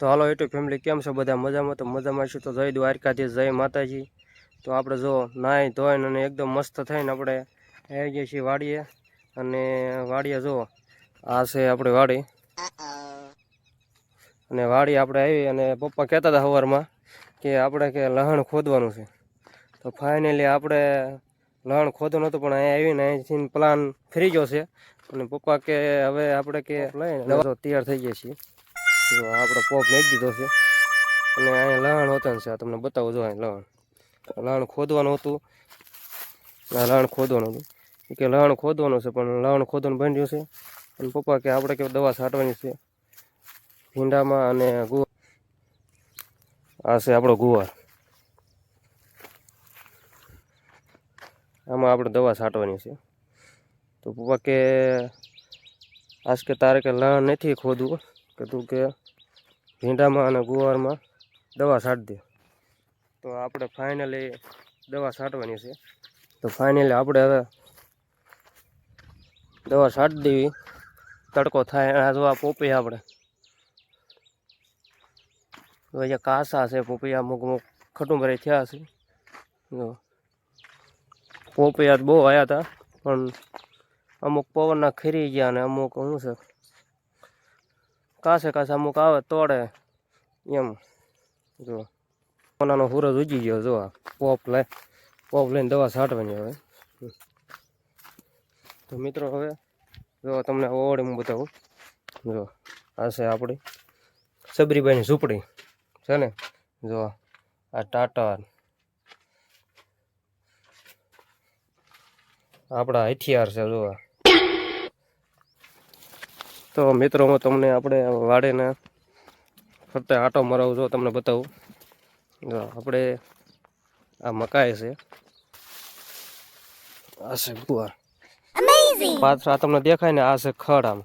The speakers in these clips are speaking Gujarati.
તો હાલો યુટ્યુબ ફેમિલી કેમ છો? બધા મજામાં? તો મજામાં છું. તો જય દ્વારકાથી જય માતાજી. તો આપણે જો નાહી ધોઈને અને એકદમ મસ્ત થઈને આપણે આવી ગયા છીએ વાડીએ. અને વાડીએ જો આ છે આપણે વાડી. અને વાડી આપણે આવી અને પપ્પા કહેતા હતા સવારમાં કે આપણે કે લહણ ખોદવાનું છે. તો ફાઇનલી આપણે લહણ ખોદવું નહોતું પણ અહીંયા આવીને અહીંથી પ્લાન ફરી ગયો છે. અને પપ્પા કે હવે આપણે કે લઈને તૈયાર થઈ ગયા છીએ. જો આ પોપ મેકી દીધો છે. અને અહીંયા લણ હોતા છે તમને બતાવું જો અહીં લહણ લણ ખોદવાનું હતું. આ લહણ ખોદવાનું હતું. કે લણ ખોદવાનું છે, પણ લણ ખોદવાનું બન્યું છે. અને પપ્પા કે આપણે કે દવા છાંટવાની છે? ભીંડામાં અને ગુવાર આ છે આપણો ગુવાર. આમાં આપણે દવા છાંટવાની છે. તો પપ્પા કે, આજ કે તારે કે લણ નથી ખોદવું. કે તું કે ભીંડામાં અને ગુવારમાં દવા છાંટી દે. તો આપણે ફાઇનલી દવા છાંટવાની છે. તો ફાઇનલી આપણે હવે દવા છાંટી દેવી. તડકો થાય આ જો આ પોપી આપણે. તો અહીંયા કાસા છે પોપૈયા અમુક અમુક ખટુંબરે થયા છે. જો પોપૈયા તો બહુ આવ્યા હતા, પણ અમુક પવનના ખરી ગયા અને અમુક, શું છે? કાસે કાસે અમુક આવે તોડે. એમ, જો. કોનાનો સૂરજ ઉજી ગયો, જો પોપ લે, પોપ લઈને દવા છાંટવાની હવે. તો મિત્રો હવે, જો તમને ઓવડી બતાવું. જો, આ છે આપણી સબરીબાઈની ઝૂંપડી. છે ને? જો આ ટાટા આપણા હથિયાર છે, જો આ. તો મિત્રો હું તમને આપણે વાડીને ફરતે આટો મરાવું જો તમને બતાવું. જો આપણે આ મકાઈ છે. આ છે ગુવાર આ તમને દેખાય ને આ છે ખડ આમ.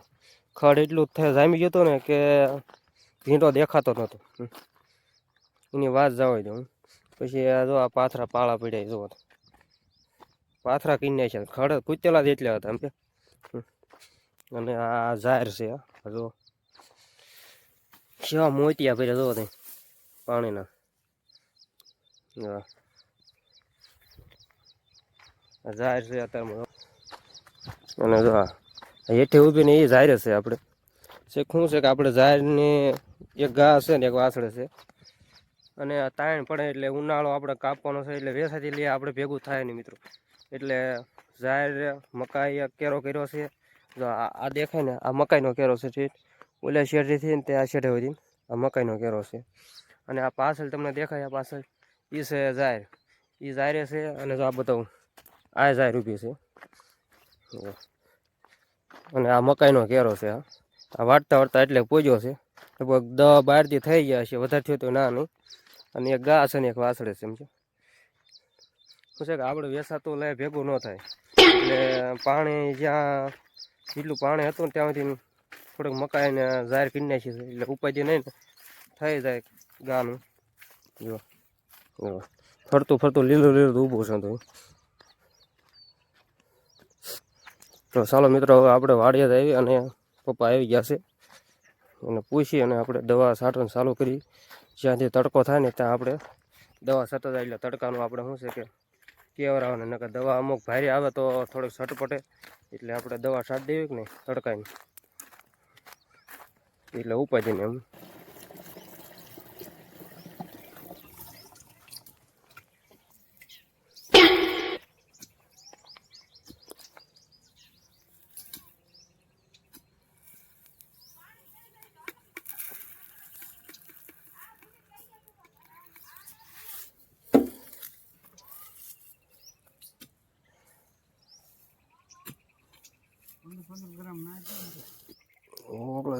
ખડ એટલું થાય જામી ગયો હતું ને કે ભીંડો દેખાતો નહોતો. એની વાત જવાય દઉં. પછી આ જો આ પાથરા પાળા પડ્યા જુઓ પાથરા કિન્યા છે ખડ કૂચેલા જ એટલા હતા એમ કે. અને આ ઝાર છે જો કેવા મોતિયા ભર્યા જો તે પાણીના. ઝાર છે અત્યારમાં. અને જો હેઠે ઊભી ને એ ઝાર છે આપણે. છે શું છે કે આપણે ઝાડની એક ઘા છે ને એક વાસળે છે. અને તાણ પડે એટલે ઉનાળો આપણે કાપવાનો છે એટલે વેસાથી લઈએ આપણે ભેગું થાય નહીં મિત્રો. એટલે ઝાડ મકાઈ કેરો કર્યો છે. જો આ દેખાય ને, આ મકાઈનો કેરો છે ઠીક. ઓલા શેઢેથી ને તે આ શેઢે સુધી આ મકાઈનો કેરો છે. અને આ પાછળ તમને દેખાય, આ પાછળ એ છે જાહેર એ જાહેર છે અને જો આ બતાવું, આ જાહેર ઊભી છે. અને આ મકાઈનો કેરો છે આ વાટતા વાટતા એટલે પૂજ્યો છે. લગભગ દસ બારથી થઈ ગયા છે, વધારે થયો તો ના નહીં. અને એક ગા છે ને એક વાસળે છે, સમજો. શું છે કે આપણે વેસાતું લે ભેગું ન થાય. એટલે પાણી જ્યાં જેટલું પાણી હતું ને ત્યાંથી થોડુંક મકાઈને જાહેર કરી નાખી છે. એટલે ઉપાધિ નહીં ને, થઈ જાય ગાનું જો જો. ફરતું ફરતું લીલું લીલું ઊભું છે તો. તો ચાલો મિત્રો, હવે આપણે વાડીએ આવી અને પપ્પા આવી ગયા છે. અને પૂછી અને આપણે દવા છાંટવાનું ચાલુ કરી. જ્યાંથી તડકો થાય ને ત્યાં આપણે દવા સતત એટલે તડકાનું આપણે શું છે કે કેવરાવાનું, નકર દવા અમુક ભારી આવે તો થોડીક સટપટે એટલે આપણે દવા છાંટી દેવી કે નહીં? તડકાની. એટલે ઉપાધિ ને એમ.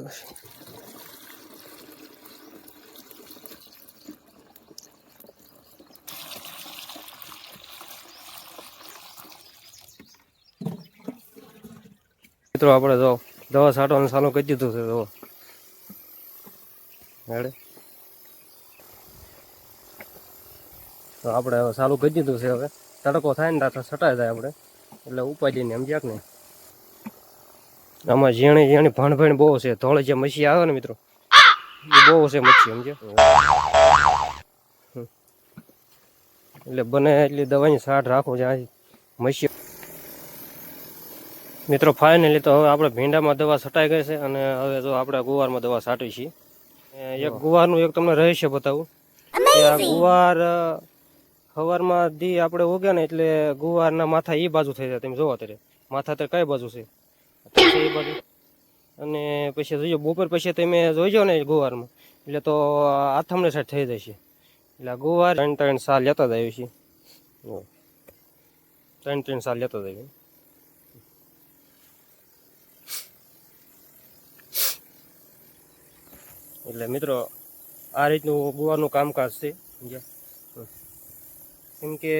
છે. મિત્રો, આપણે જો દવા છાંટવાનું ચાલુ કરી દીધું છે, જો. તો આપણે હવે ચાલુ કરી દીધું છે હવે. તડકો થાય ને ત્યાં છટાઈ જાય આપણે. એટલે ઉપાડીને એમ જ્યાક ને આમાં ઝીણી ઝીણી ભણ ભણ બહુ છે. ધોળે જે મચ્છી આવે ને મિત્રો એ બહુ છે મચ્છી સમજે. એટલે બને એટલી દવાની સાઠ રાખો જ્યાં મચ્છી મિત્રો ફાઇનલી તો હવે આપણે ભીંડામાં દવા છટાઈ ગઈ છે અને હવે જો આપણે ગુવારમાં દવા છાંટી છીએ. એક ગુવારનું એક તમને રહસ્ય બતાવું. કે આ ગુવાર સવારમાં દી આપણે ઉગ્યા ને એટલે ગુવારના માથા એ બાજુ થઈ જાય. તમે જોવો અત્યારે. માથા અત્યારે કઈ બાજુ છે? છે એ બાજુ. અને પછી જોજો, બપોર પછી તમે જોઈજો ને ગુવારમાં. એટલે તો આથમણે સાઈડ થઈ જશે. એટલે ગુવાર ત્રણ ત્રણ સાલ લેતા જ આવ્યું છે ત્રણ ત્રણ સાલ લેતા જ આવ્યું એટલે મિત્રો, આ રીતનું ગુવારનું કામકાજ છે? કેમ કે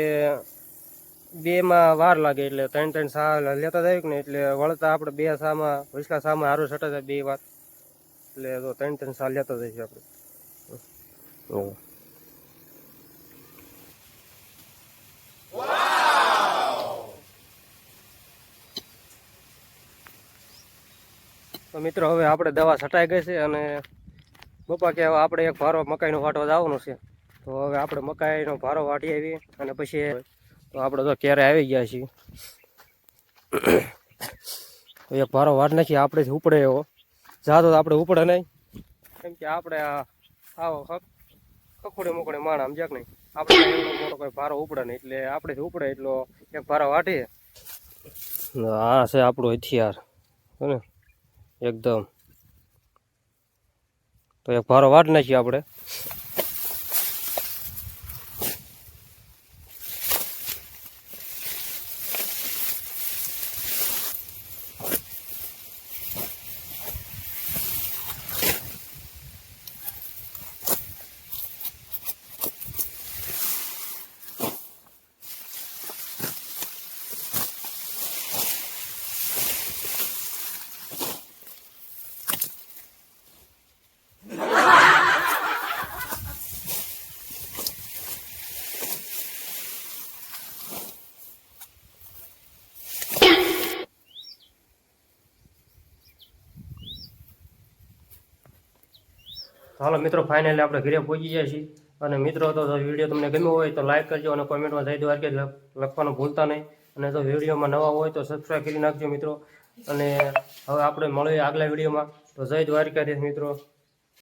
બેમાં વાર લાગે એટલે ત્રણ ત્રણ સા લેતા જાય ને એટલે વળતા આપણે બે સામાં વિસલા સામાં હારું જાય બે વાર. એટલે તો ત્રણ ત્રણ સાલ લેતા જઈશું આપણે. તો મિત્રો હવે આપણે દવા છટાઈ ગઈ છે અને બપા કે આપણે એક ભારો મકાઈનો વાટવા જવાનું છે. તો હવે આપણે મકાઈનો ભારો વાટી આવી અને પછી તો આપણે તો ક્યારે આવી ગયા છીએ. એક ભારો વાટ નાખી, આપણે ઉપડે એવો. જાતો તો આપણે ઉપડે નહીં. કેમ કે આપણે આ, આવો ખખોડે મોકડે માણા સમજ્યા નહીં. આપણે મોટો કોઈ ભારો ઉપડે નહીં, એટલે આપણે ઉપડે, એટલો એક ભારો વાટીએ આ છે આપણો હથિયાર. ને? એકદમ. તો એક ભારો વાટ નાખીએ આપણે. હાલો મિત્રો ફાઇનલી આપણે ઘરે પહોંચી જાય છીએ. અને મિત્રો, તો વીડિયો તમને ગમ્યો હોય તો લાઈક કરજો અને કોમેન્ટમાં જય દ્વારકેશ લખ- લખવાનું ભૂલતા નહીં. અને જો વિડીયોમાં નવા હોય તો સબસ્ક્રાઈબ કરી નાખજો મિત્રો. અને હવે આપણે મળીએ આગલા વિડીયોમાં તો જય દ્વારકાધીશ મિત્રો.